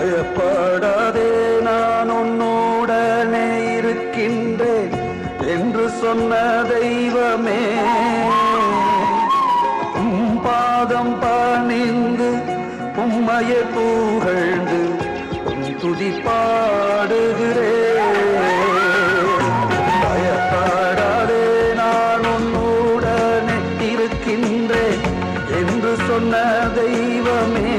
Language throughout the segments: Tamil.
பயப்படாதே நான் உன்னுடனே இருக்கின்றேன் என்று சொன்ன தெய்வமே. உம் பாதம் பணிந்து உம்மையை புகழ்ந்து உம் துதி பாடுகிறேன் பயப்படாதே நான் உன்னுடனே இருக்கின்றேன் என்று சொன்ன தெய்வமே.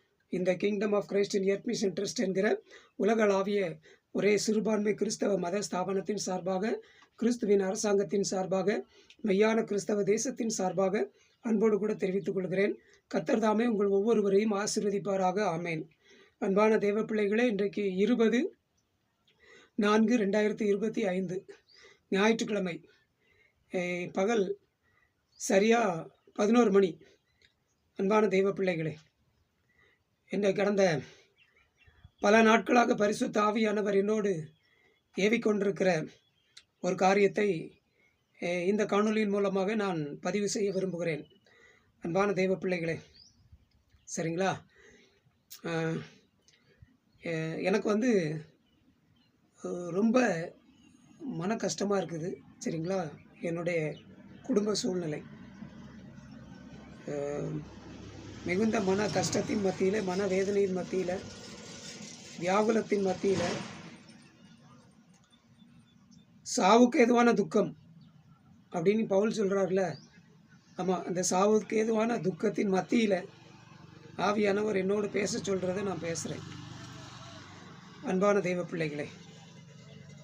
இந்த kingdom of Christ in earth mission trust என்கிற உலகளாவிய ஒரே சிறுபான்மை கிறிஸ்தவ மத ஸ்தாபனத்தின் சார்பாக கிறிஸ்துவின் அரசாங்கத்தின் சார்பாக மெய்யான கிறிஸ்தவ தேசத்தின் சார்பாக அன்போடு கூட தெரிவித்துக் கொள்கிறேன். கத்தர்தாமே உங்கள் ஒவ்வொருவரையும் ஆசீர்வதிப்பாராக. ஆமேன். அன்பான தேவ பிள்ளைகளே இன்றைக்கு இருபது நான்கு ரெண்டாயிரத்தி இருபத்தி ஐந்து ஞாயிற்றுக்கிழமை. பகல் சரியாக பதினோரு மணி. அன்பான தெய்வ பிள்ளைகளே இன்று கடந்த பல நாட்களாக பரிசு தாவியானவர் என்னோடு ஏவிக்கொண்டிருக்கிற ஒரு காரியத்தை இந்த காணொலியின் மூலமாக நான் பதிவு செய்ய விரும்புகிறேன். அன்பான தெய்வ பிள்ளைகளே சரிங்களா? எனக்கு வந்து ரொம்ப மன கஷ்டமாக இருக்குது சரிங்களா? என்னுடைய குடும்ப சூழ்நிலை. மிகுந்த மன கஷ்டத்தின் மத்தியில் மனவேதனையின் மத்தியில் வியாகுலத்தின் மத்தியில் சாவுக்கு ஏதுவான துக்கம் அப்படின்னு பவுல் சொல்கிறார்ல ஆமாம் அந்த சாவுக்கு ஏதுவான துக்கத்தின் மத்தியில் ஆவியானவர் என்னோடு பேச சொல்கிறத நான் பேசுகிறேன் அன்பான தெய்வ பிள்ளைகளே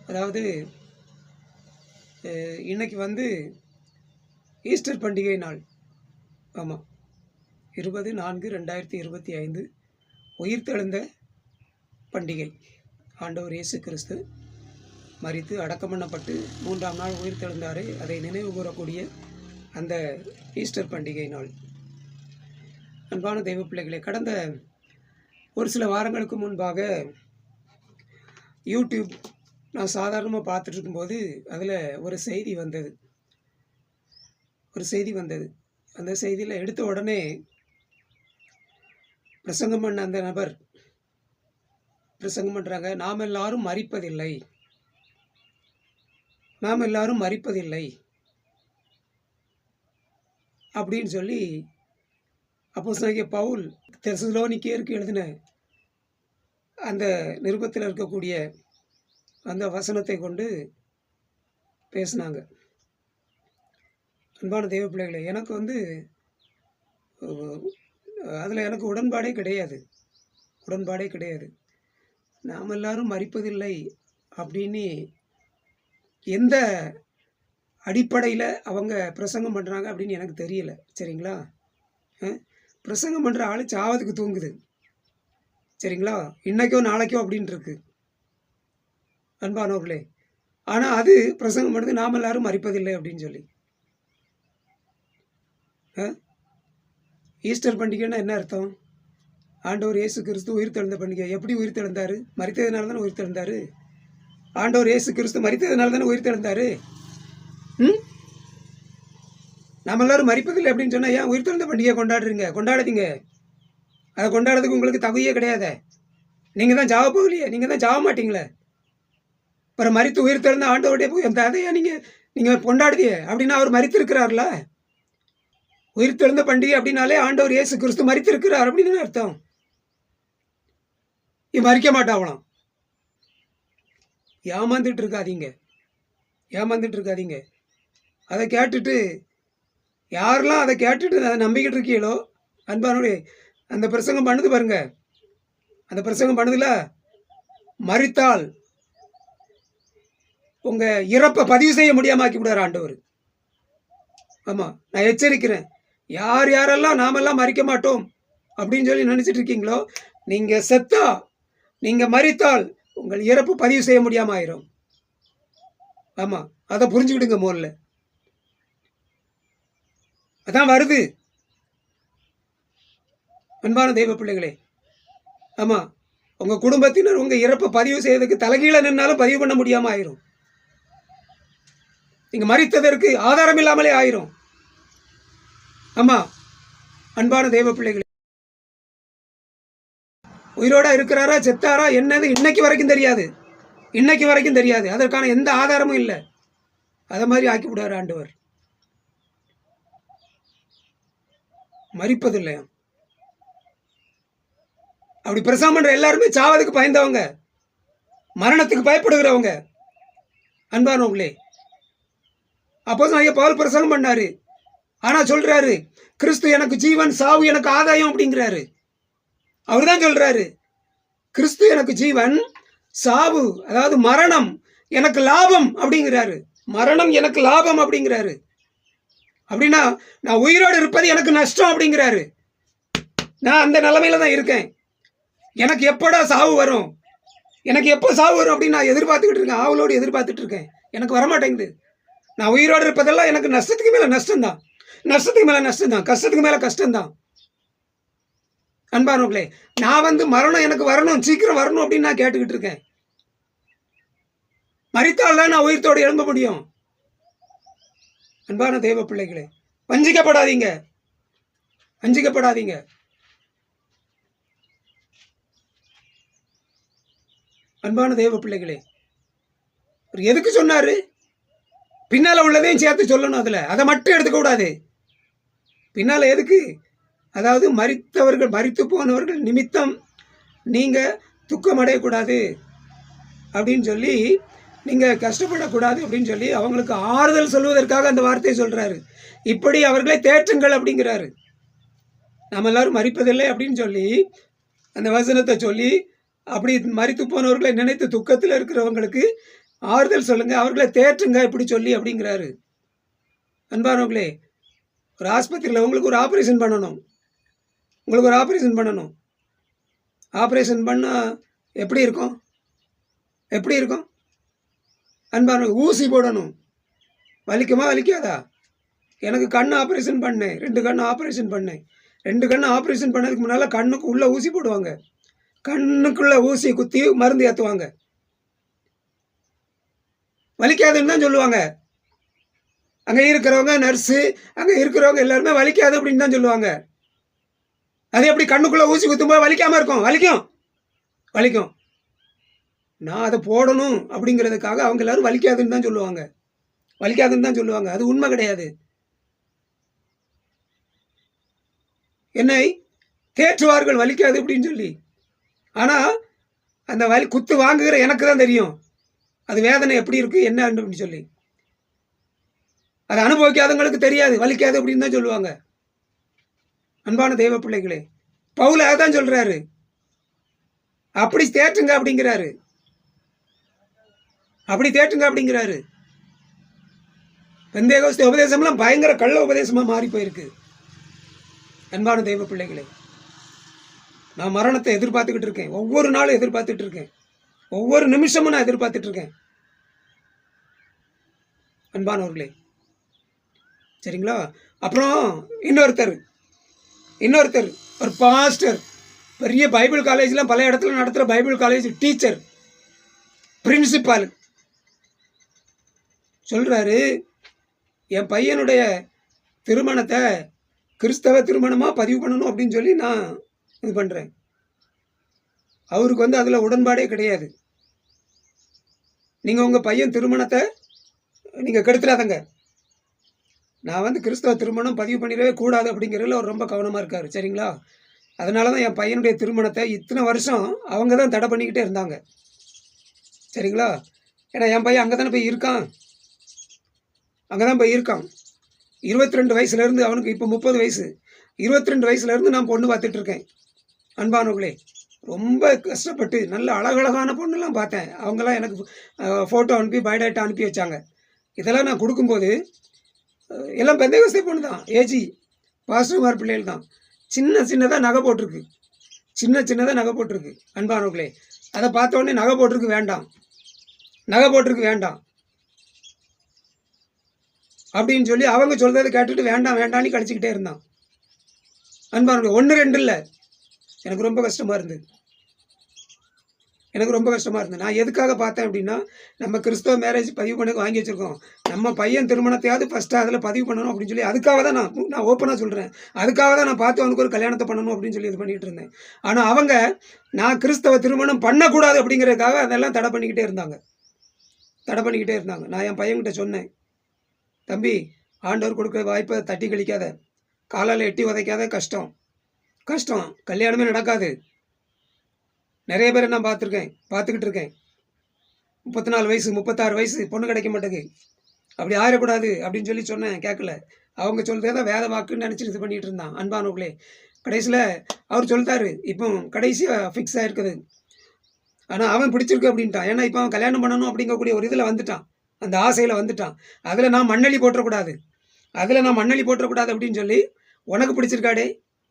அதாவது இன்றைக்கி வந்து ஈஸ்டர் பண்டிகை நாள். ஆமாம் இருபது நான்கு ரெண்டாயிரத்தி இருபத்தி ஐந்து உயிர்த்தெழுந்த பண்டிகை. ஆண்டவர் இயேசு கிறிஸ்து மறித்து அடக்கம் பண்ணப்பட்டு மூன்றாம் நாள் உயிர்த்தெழுந்தாரே. அதை நினைவு கூறக்கூடிய அந்த ஈஸ்டர் பண்டிகை நாள். அன்பான தெய்வ பிள்ளைகளே கடந்த ஒரு சில வாரங்களுக்கு முன்பாக யூடியூப் நான் சாதாரணமாக பார்த்துட்டு இருக்கும்போது அதில் ஒரு செய்தி வந்தது. ஒரு செய்தி வந்தது. அந்த செய்தியில் எடுத்த உடனே பிரசங்கம் பண்ண அந்த நபர். பிரசங்கம் பண்ணுறாங்க நாம் எல்லாரும் மறிப்பதில்லை. நாம் எல்லாரும் மறிப்பதில்லை. அப்படின்னு சொல்லி அப்போ பவுல் தெசலோனிக்கேருக்கு எழுதின அந்த நிருபத்தில் இருக்கக்கூடிய அந்த வசனத்தை கொண்டு பேசினாங்க. அன்பான தெய்வ பிள்ளைகளே எனக்கு வந்து அதில் எனக்கு உடன்பாடே கிடையாது. உடன்பாடே கிடையாது. நாம் எல்லாரும் மறிப்பதில்லை அப்படின்னு எந்த அடிப்படையில் அவங்க பிரசங்கம் பண்ணுறாங்க அப்படின்னு எனக்கு தெரியல. சரிங்களா? பிரசங்கம் பண்ணுற ஆள் சாவதுக்கு தூங்குது. சரிங்களா? இன்னைக்கோ நாளைக்கோ அப்படின்ட்டு இருக்கு. அன்பானவர்களே. ஆனால் அது பிரசங்கம் பண்ணுறது நாம் எல்லாரும் மறிப்பதில்லை அப்படின்னு சொல்லி. ஈஸ்டர் பண்டிகைன்னா என்ன அர்த்தம்? ஆண்டவர் இயேசு கிறிஸ்து உயிர் தெழுந்த பண்டிகை. எப்படி உயிர் தெழுந்தாரு? மறித்ததுனால தானே உயிர் தெழுந்தாரு? ஆண்டவர் இயேசு கிறிஸ்து மறித்ததுனால தானே உயிர் தெழுந்தாரு? ம்? நம்ம எல்லாரும் மறிப்பதில்லை அப்படின்னு சொன்னால் ஏன் உயிர் தெழுந்த பண்டிகையை கொண்டாடுறீங்க? கொண்டாடுதீங்க. அதை கொண்டாடுறதுக்கு உங்களுக்கு தகுதியே கிடையாது. நீங்கள் தான் ஜாவ போகலையே. நீங்கள் தான் ஜாவ மாட்டிங்களே. அப்புறம் மறித்து உயிர் தெழுந்த ஆண்டவருடைய போய் அந்த அதையா நீங்கள் நீங்கள் கொண்டாடுதியே அப்படின்னா அவர் மறித்திருக்கிறார்ல உயிர் தெழுந்த பண்டிகை அப்படின்னாலே ஆண்டவர் இயேசு கிறிஸ்து மறித்திருக்கிறார் அப்படின்னு அர்த்தம். இவன் மறிக்க மாட்டாங்களாம் ஏமாந்துட்டு இருக்காதீங்க. ஏமாந்துட்டு இருக்காதீங்க. அதை கேட்டுட்டு யாரெல்லாம் அதை கேட்டுட்டு அதை நம்பிக்கிட்டு இருக்கீங்களோ அன்பானுடைய அந்த பிரசங்கம் பண்ணுது பாருங்க. அந்த பிரசங்கம் பண்ணுதுல மறித்தால் உங்கள் இறப்பை பதிவு செய்ய முடியாமல் ஆக்கி விடுறார் ஆண்டவர். ஆமாம் நான் எச்சரிக்கிறேன். யார் யாரெல்லாம் நாமெல்லாம் மறிக்க மாட்டோம் அப்படின்னு சொல்லி நினச்சிட்டு இருக்கீங்களோ நீங்கள் செத்தா நீங்கள் மறித்தால் உங்கள் இறப்பு பதிவு செய்ய முடியாமல் ஆயிரும் ஆமாம் அதை புரிஞ்சுக்கிடுங்க முதல்ல. அதான் வருது. அன்பான தெய்வ பிள்ளைகளே ஆமாம் உங்கள் குடும்பத்தினர் உங்கள் இறப்பை பதிவு செய்யறதுக்கு தலைகீழ நின்னாலும் பதிவு பண்ண முடியாமல் ஆயிரும் நீங்கள் மறித்ததற்கு ஆதாரம் இல்லாமலே ஆயிரும். ஆமாம் அன்பான தெய்வ பிள்ளைகளே. உயிரோட இருக்கிறாரா செத்தாரா என்னது? இன்னைக்கு வரைக்கும் தெரியாது. இன்னைக்கு வரைக்கும் தெரியாது. அதற்கான எந்த ஆதாரமும் இல்லை. அதை மாதிரி ஆக்கி விடுவார் ஆண்டவர். மறிப்பதில்லையா அப்படி பிரசவம் பண்ற எல்லாருமே சாவதுக்கு பயந்தவங்க. மரணத்துக்கு பயப்படுகிறவங்க. அன்பானவங்களே அப்போ ஐயா பவுல் பிரசங்கம் பண்ணாரு. ஆனால் சொல்கிறாரு கிறிஸ்து எனக்கு ஜீவன் சாவு எனக்கு ஆதாயம் அப்படிங்கிறாரு. அவர் தான் சொல்கிறாரு கிறிஸ்து எனக்கு ஜீவன் சாவு அதாவது மரணம் எனக்கு லாபம் அப்படிங்கிறாரு. மரணம் எனக்கு லாபம் அப்படிங்கிறாரு. அப்படின்னா நான் உயிரோடு இருப்பது எனக்கு நஷ்டம் அப்படிங்கிறாரு. நான் அந்த நிலமையில தான் இருக்கேன். எனக்கு எப்படா சாவு வரும்? எனக்கு எப்போ சாவு வரும் அப்படின்னு நான் எதிர்பார்த்துக்கிட்டு இருக்கேன். ஆவலோடு எதிர்பார்த்துட்டு இருக்கேன். எனக்கு வரமாட்டேங்குது. நான் உயிரோடு இருப்பதெல்லாம் எனக்கு நஷ்டத்துக்கு மேலே நஷ்டம்தான். நஷ்டத்துக்கு மேலே நஷ்டம்தான். கஷ்டத்துக்கு மேலே கஷ்டம்தான். அன்பானவர்களே நான் வந்து மரணம் எனக்கு வரணும் சீக்கிரம் வரணும் அப்படின்னு நான் கேட்டுக்கிட்டு இருக்கேன். மறித்தால் தான் நான் உயிர்த்தோடு எழும்ப முடியும். அன்பான தெய்வ பிள்ளைகளே வஞ்சிக்கப்படாதீங்க. வஞ்சிக்கப்படாதீங்க. அன்பான தெய்வ பிள்ளைகளே அவர் எதுக்கு சொன்னாரு? பின்னால் உள்ளதையும் சேர்த்து சொல்லணும் அதில். அதை மட்டும் எடுத்துக்க கூடாது. பின்னால் எதுக்கு? அதாவது மறித்தவர்கள் மறித்து போனவர்கள் நிமித்தம் நீங்கள் துக்கம் அடையக்கூடாது அப்படின்னு சொல்லி நீங்கள் கஷ்டப்படக்கூடாது அப்படின்னு சொல்லி அவங்களுக்கு ஆறுதல் சொல்வதற்காக அந்த வார்த்தையை சொல்கிறாரு இப்படி அவர்களை தேற்றுங்கள் அப்படிங்கிறாரு. நம்ம எல்லாரும் மறிப்பதில்லை அப்படின்னு சொல்லி அந்த வசனத்தை சொல்லி அப்படி மறித்து போனவர்களை நினைத்து துக்கத்தில் இருக்கிறவங்களுக்கு ஆறுதல் சொல்லுங்கள் அவர்களை தேற்றுங்க இப்படி சொல்லி அப்படிங்கிறாரு. அன்பானவங்களே ஒரு ஆஸ்பத்திரியில் உங்களுக்கு ஒரு ஆப்ரேஷன் பண்ணணும். உங்களுக்கு ஒரு ஆப்ரேஷன் பண்ணணும். ஆப்ரேஷன் பண்ணால் எப்படி இருக்கும்? எப்படி இருக்கும்? அன்பான ஊசி போடணும். வலிக்குமா வலிக்காதா? எனக்கு கண் ஆப்ரேஷன் பண்ணேன். ரெண்டு கண் ஆப்ரேஷன் பண்ணேன். ரெண்டு கண் ஆப்ரேஷன் பண்ணதுக்கு முன்னால் கண்ணுக்கு உள்ளே ஊசி போடுவாங்க. கண்ணுக்குள்ளே ஊசி குத்தி மருந்து ஏற்றுவாங்க வலிக்காதுன்னு தான் சொல்லுவாங்க. அங்கே இருக்கிறவங்க நர்ஸு அங்கே இருக்கிறவங்க எல்லாருமே வலிக்காது அப்படின்னு தான் சொல்லுவாங்க. அது எப்படி கண்ணுக்குள்ளே ஊசி குத்தும்போது வலிக்காமல் இருக்கும்? வலிக்கும். வலிக்கும். நான் அதை போடணும் அப்படிங்கிறதுக்காக அவங்க எல்லாரும் வலிக்காதுன்னு தான் சொல்லுவாங்க. வலிக்காதுன்னு தான் சொல்லுவாங்க. அது உண்மை கிடையாது. என்னை தேற்றுவார்கள் வலிக்காது அப்படின்னு சொல்லி. ஆனால் அந்த வலி குத்து வாங்குகிற எனக்கு தான் தெரியும். அது வேதனை எப்படி இருக்குது என்ன அப்படின்னு சொல்லி. அதை அனுபவிக்காதவங்களுக்கு தெரியாது வலிக்காது அப்படின்னு தான் சொல்லுவாங்க. அன்பான தெய்வ பிள்ளைகளே பவுல அதான் சொல்றாரு. அப்படி தேற்றுங்க அப்படிங்கிறாரு. அப்படி தேற்றுங்க அப்படிங்கிறாரு. பெந்தேகோஸ்து உபதேசம்லாம் பயங்கர கள்ள உபதேசமாக மாறி போயிருக்கு. அன்பான தெய்வ பிள்ளைகளே நான் மரணத்தை எதிர்பார்த்துக்கிட்டு இருக்கேன். ஒவ்வொரு நாளும் எதிர்பார்த்துட்டு இருக்கேன். ஒவ்வொரு நிமிஷமும் நான் எதிர்பார்த்துட்டு இருக்கேன். அன்பானவர்களே சரிங்களா? அப்புறம் இன்னொருத்தர் இன்னொருத்தர் ஒரு பாஸ்டர் பெரிய பைபிள் காலேஜ்லாம் பல இடத்துல நடத்துகிற பைபிள் காலேஜ் டீச்சர் பிரின்சிபால் சொல்கிறாரு என் பையனுடைய திருமணத்தை கிறிஸ்தவ திருமணமாக பதிவு பண்ணணும் அப்படின்னு சொல்லி நான் இது பண்ணுறேன் அவருக்கு வந்து அதில் உடன்பாடே கிடையாது. நீங்கள் உங்கள் பையன் திருமணத்தை நீங்கள் கெடுத்துடாதங்க நான் வந்து கிறிஸ்தவ திருமணம் பதிவு பண்ணிடவே கூடாது அப்படிங்கிறதுல அவர் ரொம்ப கவனமாக இருக்கார் சரிங்களா? அதனால தான் என் பையனுடைய திருமணத்தை இத்தனை வருஷம் அவங்க தான் தடை பண்ணிக்கிட்டே இருந்தாங்க சரிங்களா? ஏன்னா என் பையன் அங்கே தானே போய் இருக்கான். அங்கே தான் போய் இருக்கான். இருபத்தி ரெண்டு வயசுலேருந்து அவனுக்கு இப்போ முப்பது வயசு. இருபத்தி ரெண்டு வயசுலேருந்து நான் பொண்ணு பார்த்துட்டு இருக்கேன் அன்பானவர்களே. ரொம்ப கஷ்டப்பட்டு நல்ல அழகழகான பொண்ணுலாம் பார்த்தேன். அவங்கெல்லாம் எனக்கு ஃபோட்டோ அனுப்பி பயோடேட்டா அனுப்பி வச்சாங்க. இதெல்லாம் நான் கொடுக்கும்போது எல்லாம் எல்லாம் விவசாய பொண்ணு தான். ஏஜி பாஸ்டர்மார் பிள்ளைகள் தான். சின்ன சின்னதாக நகை போட்டிருக்கு. சின்ன சின்னதாக நகை போட்டிருக்கு. அன்பானவர்களே அதை பார்த்த உடனே நகை போட்டிருக்கு வேண்டாம். நகை போட்டிருக்கு வேண்டாம். அப்படின்னு சொல்லி அவங்க சொல்கிறத கேட்டுட்டு வேண்டாம் வேண்டாம்னு கழிச்சிக்கிட்டே இருந்தான். அன்பானவர்களே ஒன்று ரெண்டு இல்லை. எனக்கு ரொம்ப கஷ்டமாக இருந்தது. எனக்கு ரொம்ப கஷ்டமாக இருந்தது. நான் எதுக்காக பார்த்தேன் அப்படின்னா நம்ம கிறிஸ்தவ மேரேஜ் பதிவு பண்ண வாங்கி வச்சுருக்கோம். நம்ம பையன் திருமணத்தையாவது ஃபஸ்ட்டு அதில் பதிவு பண்ணணும் அப்படின்னு சொல்லி அதுக்காக தான் நான் நான் ஓப்பனாக சொல்கிறேன் அதுக்காக தான் நான் பார்த்து அவனுக்கு ஒரு கல்யாணத்தை பண்ணணும் அப்படின்னு சொல்லி இது பண்ணிகிட்டு இருந்தேன். ஆனால் அவங்க நான் கிறிஸ்தவ திருமணம் பண்ணக்கூடாது அப்படிங்கிறதுக்காக அதெல்லாம் தடை பண்ணிக்கிட்டே இருந்தாங்க. தடை பண்ணிக்கிட்டே இருந்தாங்க. நான் என் பையன்கிட்ட சொன்னேன் தம்பி ஆண்டவர் கொடுக்குற வாய்ப்பை தட்டி கழிக்காத. காலால் எட்டி உதைக்காத கஷ்டம். கஷ்டம். கல்யாணமே நடக்காது. நிறைய பேரை நான் பார்த்துருக்கேன் பார்த்துக்கிட்டு இருக்கேன் முப்பத்தி நாலு வயசு முப்பத்தாறு வயசு பொண்ணு கிடைக்க மாட்டேங்குது. அப்படி ஆயிடக்கூடாது அப்படின்னு சொல்லி சொன்னேன் கேட்கல. அவங்க சொல்கிறதே தான் வேத வாக்குன்னு நினச்சி இது பண்ணிட்டு இருந்தான் அன்பானவர்களே. கடைசியில் அவர் சொல்லிட்டாரு இப்போ கடைசியாக ஃபிக்ஸ் ஆகிருக்குது ஆனால் அவன் பிடிச்சிருக்கு அப்படின்ட்டான். ஏன்னா இப்போ அவன் கல்யாணம் பண்ணணும் அப்படிங்கக்கூடிய ஒரு இதில் வந்துட்டான். அந்த ஆசையில் வந்துட்டான். அதில் நான் மண்ணலி போட்டுறக்கூடாது. அதில் நான் மண்ணள்ளி போட்டுறக்கூடாது அப்படின்னு சொல்லி உனக்கு பிடிச்சிருக்காடே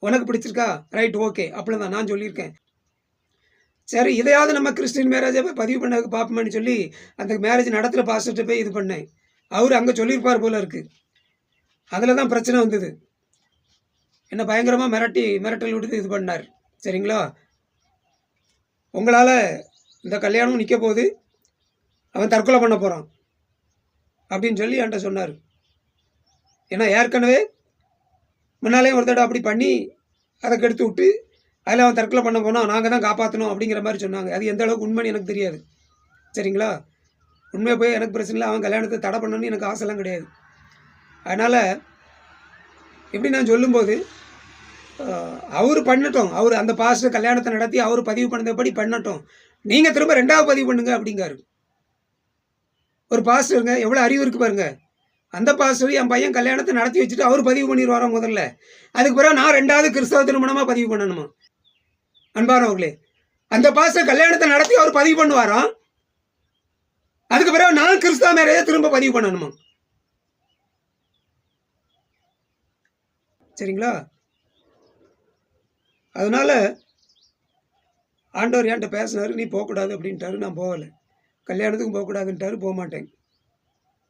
உனக்கு பிடிச்சிருக்கா? Right okay. அப்படிதான் நான் சொல்லியிருக்கேன். சரி இதையாவது நம்ம கிறிஸ்டின் மேரேஜை போய் பதிவு பண்ண பார்ப்போம்னு சொல்லி அந்த மேரேஜ் நடத்துகிற பாஸ்டர்கிட்ட போய் இது பண்ணேன். அவர் அங்கே சொல்லியிருப்பார் போல இருக்குது அதில் தான் பிரச்சனை வந்தது. என்ன பயங்கரமாக மிரட்டி மிரட்டல் விடுத்து இது பண்ணார். சரிங்களா? உங்களால் இந்த கல்யாணம் நிற்க போகுது. அவன் தற்கொலை பண்ண போகிறான் அப்படின்னு சொல்லி என்கிட்ட சொன்னார். ஏன்னா ஏற்கனவே முன்னாலே ஒரு தடவை அப்படி பண்ணி அதை கெடுத்து விட்டு அதில் அவன் தற்கொலை பண்ண போனால் நாங்கள் தான் காப்பாற்றணும் அப்படிங்கிற மாதிரி சொன்னாங்க. அது எந்த அளவுக்கு உண்மைன்னு எனக்கு தெரியாது. சரிங்களா? உண்மையாக போய் எனக்கு பிரச்சனை இல்லை அவன் கல்யாணத்தை தடை பண்ணணும்னு எனக்கு ஆசைலாம் கிடையாது. அதனால் இப்படி நான் சொல்லும்போது அவர் பண்ணட்டும். அவர் அந்த பாஸ்டர் கல்யாணத்தை நடத்தி அவர் பதிவு பண்ணதபடி பண்ணட்டும். நீங்கள் திரும்ப ரெண்டாவது பதிவு பண்ணுங்க அப்படிங்காரு. ஒரு பாஸ்டருங்க எவ்வளோ அறிவு இருக்கு பாருங்க. அந்த பாஸ்டர் என் பையன் கல்யாணத்தை நடத்தி வச்சுட்டு அவர் பதிவு பண்ணிடுவாரோ முதல்ல. அதுக்கு பிறகு நான் ரெண்டாவது கிறிஸ்தவ திருமணமாக பதிவு பண்ணணுமா? அன்பானவர்களே அந்த பாஸ்டர் கல்யாணத்தை நடத்தி அவர் பதிவு பண்ணுவாராம் அதுக்கு பிறகு நான் கிறிஸ்தவ மேலேயே திரும்ப பதிவு பண்ணணுமா? சரிங்களா? அதனால ஆண்டவர் என்கிட்ட பேசினாரு நீ போகக்கூடாது அப்படின்ட்டாரு நான் போகலை. கல்யாணத்துக்கும் போகக்கூடாதுன்ட்டாரு போக மாட்டேன்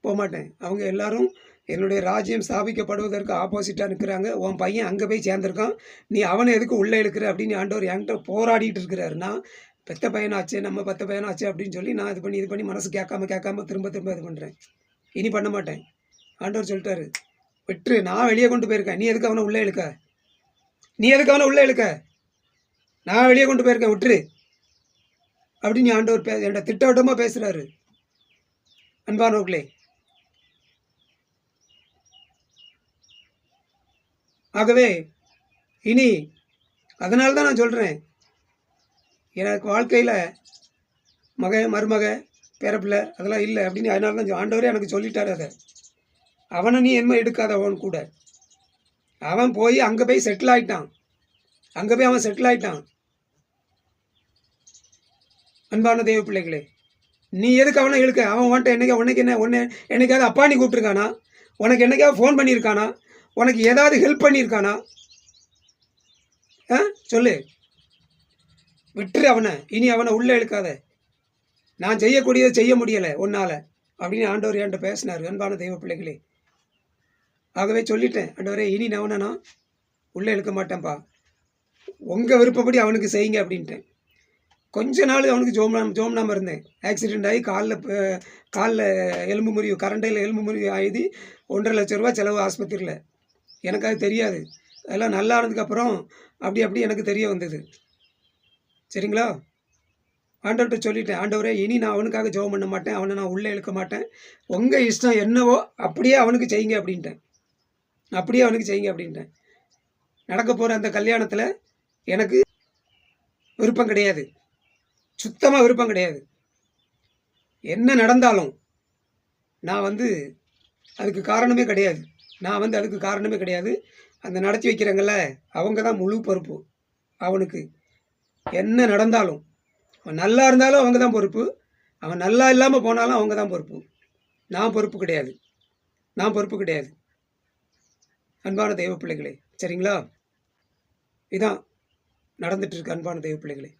போக மாட்டேன் அவங்க எல்லாரும் என்னுடைய ராஜ்யம் ஸ்தாபிக்கப்படுவதற்கு ஆப்போசிட்டாக நிற்கிறாங்க உன் பையன் அங்கே போய் சேர்ந்துருக்கான். நீ அவனை எதுக்கு உள்ளே இழுக்கிற அப்படின்னு ஆண்டவர் என்கிட்ட போராடிட்டு இருக்கிறாரு. நான் பெத்த பையனாச்சு நம்ம பெத்த பையனாச்சு அப்படின்னு சொல்லி நான் இது பண்ணி இது பண்ணி மனசு கேட்காம கேட்காம திரும்ப திரும்ப இது பண்ணுறேன் இனி பண்ண மாட்டேன். ஆண்டவர் சொல்லிட்டாரு விட்டுரு நான் வெளியே கொண்டு போயிருக்கேன். நீ எதுக்கு அவனை உள்ளே இழுக்க? நீ எதுக்கு அவனை உள்ளே இழுக்க? நான் வெளியே கொண்டு போயிருக்கேன் விட்டுரு. அப்படின்னு ஆண்டவர் பே என்கிட்ட திட்டவட்டமாக பேசுகிறாரு அன்பானவர்களே ஆகவே இனி அதனால தான் நான் சொல்கிறேன் எனக்கு வாழ்க்கையில் மக மருமக பேரப்பிள்ளை அதெல்லாம் இல்லை அப்படின்னு அதனால தான் ஆண்டவரே எனக்கு சொல்லிட்டார் அதை. அவனை நீ என்ன எடுக்காத அவன் கூட. அவன் போய் அங்கே போய் செட்டில் ஆகிட்டான் அங்கே போய் அவன் செட்டில் ஆகிட்டான் அன்பான தெய்வ பிள்ளைகளே நீ எதுக்கு அவனை இழுக்க? அவன் வந்துட்டு என்னைக்கு உனக்கு என்ன உன்னை என்னைக்காவது அப்பா நீ கூப்பிட்டுருக்கானா? உனக்கு என்னைக்காவது ஃபோன் பண்ணியிருக்கானா? உனக்கு ஏதாவது ஹெல்ப் பண்ணியிருக்கானா? ஆ சொல்லு. விட்டுரு அவனை. இனி அவனை உள்ளே இழுக்காத. நான் செய்யக்கூடியதை செய்ய முடியலை உன்னால். அப்படின்னு ஆண்டவர் என்கிட்ட பேசினார் அன்பான தெய்வ பிள்ளைகளே. ஆகவே சொல்லிட்டேன் ஆண்டவரே இனி நான் அவனை நான் உள்ளே இழுக்க மாட்டேன்ப்பா. உங்கள் விருப்பப்படி அவனுக்கு செய்யுங்க அப்படின்ட்டேன். கொஞ்ச நாள் அவனுக்கு ஜோம்னா ஜோம்னாமல் இருந்தேன். ஆக்சிடெண்ட் ஆகி காலில் காலில் எலும்பு முறிவு கரண்டையில் எலும்பு முறிவு ஆகி ஒன்றரை லட்ச ரூபா செலவு ஆஸ்பத்திரியில். எனக்கு அது தெரியாது. அதெல்லாம் நல்லா ஆனதுக்கப்புறம் அப்படி அப்படி எனக்கு தெரிய வந்தது. சரிங்களா? ஆண்டவர்கிட்ட சொல்லிட்டேன் ஆண்டவரே இனி நான் அவனுக்காக ஜெபம் பண்ண மாட்டேன். அவனை நான் உள்ளே இழுக்க மாட்டேன். உங்கள் இஷ்டம் என்னவோ அப்படியே அவனுக்கு செய்யுங்க அப்படின்ட்டேன். அப்படியே அவனுக்கு செய்யுங்க அப்படின்ட்டேன். நடக்க போகிற அந்த கல்யாணத்தில் எனக்கு விருப்பம் கிடையாது. சுத்தமாக விருப்பம் கிடையாது. என்ன நடந்தாலும் நான் வந்து அதுக்கு காரணமே கிடையாது. நான் வந்து அதுக்கு காரணமே கிடையாது. அந்த நடத்தி வைக்கிறாங்கல்ல அவங்க தான் முழு பொறுப்பு. அவனுக்கு என்ன நடந்தாலும் அவன் நல்லா இருந்தாலும் அவங்க தான் பொறுப்பு. அவன் நல்லா இல்லாமல் போனாலும் அவங்க தான் பொறுப்பு. நான் பொறுப்பு கிடையாது. நான் பொறுப்பு கிடையாது. அன்பான தெய்வ பிள்ளைகளே சரிங்களா? இதான் நடந்துட்டுருக்கு அன்பான தெய்வ பிள்ளைகளே.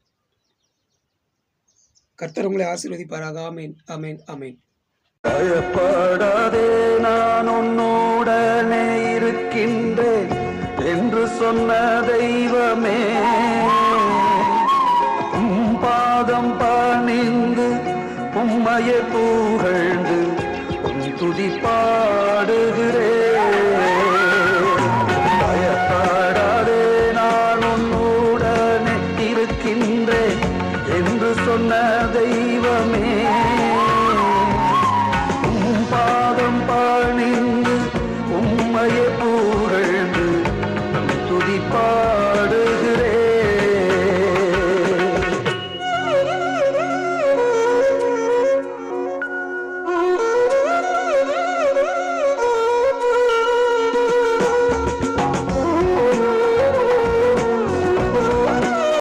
கர்த்தர் உங்களை ஆசீர்வதிப்பாராக. ஆமேன் ஆமேன் ஆமேன். பயப்படாதே நான் உன்னுடனே இருக்கின்றேன் என்று சொன்ன தெய்வமே. உம் பாதம் பணிந்து உம்மையை புகழ்ந்து உன் துதி பாடுகிறேன் பயப்படாதே நான் உன்னுடனே இருக்கின்றேன் என்று சொன்ன தெய்வமே.